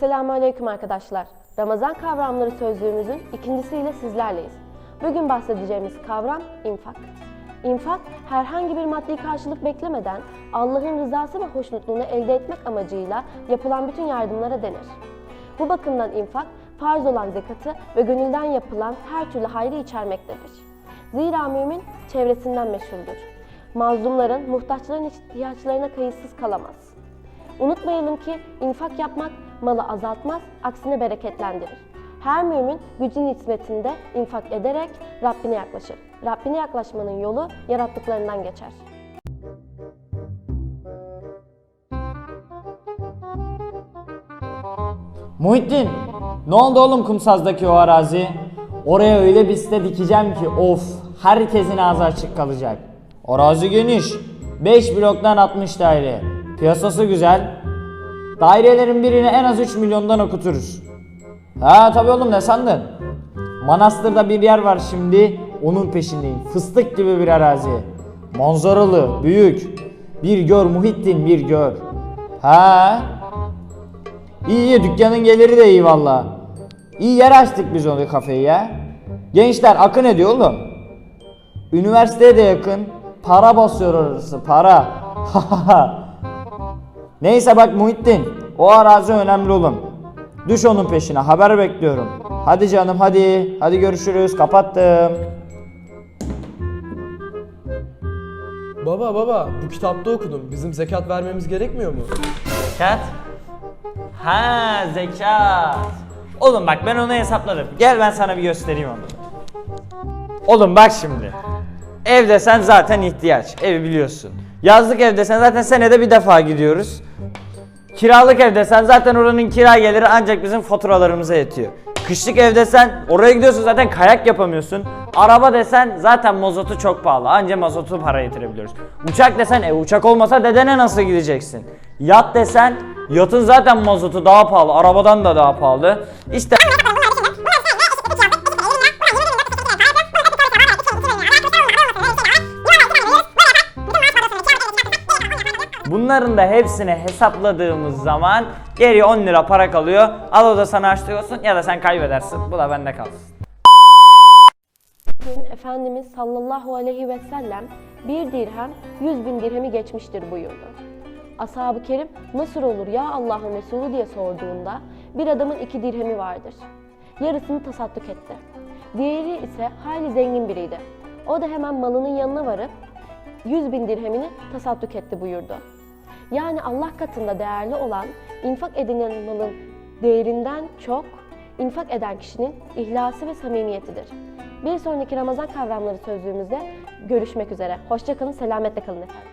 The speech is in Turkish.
Selamünaleyküm arkadaşlar. Ramazan kavramları sözlüğümüzün ikincisiyle sizlerleyiz. Bugün bahsedeceğimiz kavram infak. İnfak, herhangi bir maddi karşılık beklemeden Allah'ın rızası ve hoşnutluğunu elde etmek amacıyla yapılan bütün yardımlara denir. Bu bakımdan infak, farz olan zekatı ve gönülden yapılan her türlü hayrı içermektedir. Zira mümin çevresinden meşhuldür. Mazlumların, muhtaçların ihtiyaçlarına kayıtsız kalamaz. Unutmayalım ki infak yapmak malı azaltmaz, aksine bereketlendirir. Her mümin gücün nispetinde infak ederek Rabbine yaklaşır. Rabbine yaklaşmanın yolu yarattıklarından geçer. Muhittin, ne oldu oğlum kumsazdaki o arazi? Oraya öyle bir site dikeceğim ki of, herkesin ağzı açık kalacak. Arazi geniş, 5 bloktan 60 daire. Piyasası güzel. Dairelerin birini en az 3 milyondan okuturuz. Ha tabii oğlum ne sandın? Manastır'da bir yer var şimdi, onun peşindeyim. Fıstık gibi bir arazi. Manzaralı, büyük. Bir gör Muhittin, bir gör. Ha? İyi iyi dükkanın geliri de iyi valla. İyi yer açtık biz onu kafeyi ya. Gençler akın ediyor oğlum. Üniversiteye de yakın. Para basıyor orası para. Neyse bak Muhittin. O arazi önemli oğlum. Düş onun peşine haber bekliyorum. Hadi canım hadi. Hadi görüşürüz kapattım. Baba baba bu kitapta okudum. Bizim zekat vermemiz gerekmiyor mu? Zekat? Ha zekat. Oğlum bak ben onu hesapladım. Gel ben sana bir göstereyim onu. Oğlum bak şimdi. Ev desen zaten ihtiyaç. Evi biliyorsun. Yazlık ev desen zaten senede bir defa gidiyoruz. Kiralık ev desen zaten oranın kira geliri ancak bizim faturalarımıza yetiyor. Kışlık ev desen oraya gidiyorsun zaten kayak yapamıyorsun. Araba desen zaten mazotu çok pahalı. Anca mazotu para yetirebiliyoruz. Uçak desen e uçak olmasa dedene nasıl gideceksin? Yat desen yatın zaten mazotu daha pahalı. Arabadan da daha pahalı. İşte Bunların da hepsini hesapladığımız zaman geriye 10 lira para kalıyor. Al o da sana olsun ya da sen kaybedersin. Bu da bende kalsın. Gün Efendimiz sallallahu aleyhi ve sellem bir dirhem 100 bin dirhemi geçmiştir buyurdu. Ashab-ı kerim nasıl olur ya Allah'ın Resulü diye sorduğunda bir adamın iki dirhemi vardır. Yarısını tasadduk etti. Diğeri ise hayli zengin biriydi. O da hemen malının yanına varıp 100 bin dirhemini tasadduk etti buyurdu. Yani Allah katında değerli olan infak edilen malın değerinden çok infak eden kişinin ihlası ve samimiyetidir. Bir sonraki Ramazan kavramları sözlüğümüzde görüşmek üzere. Hoşçakalın, selametle kalın efendim.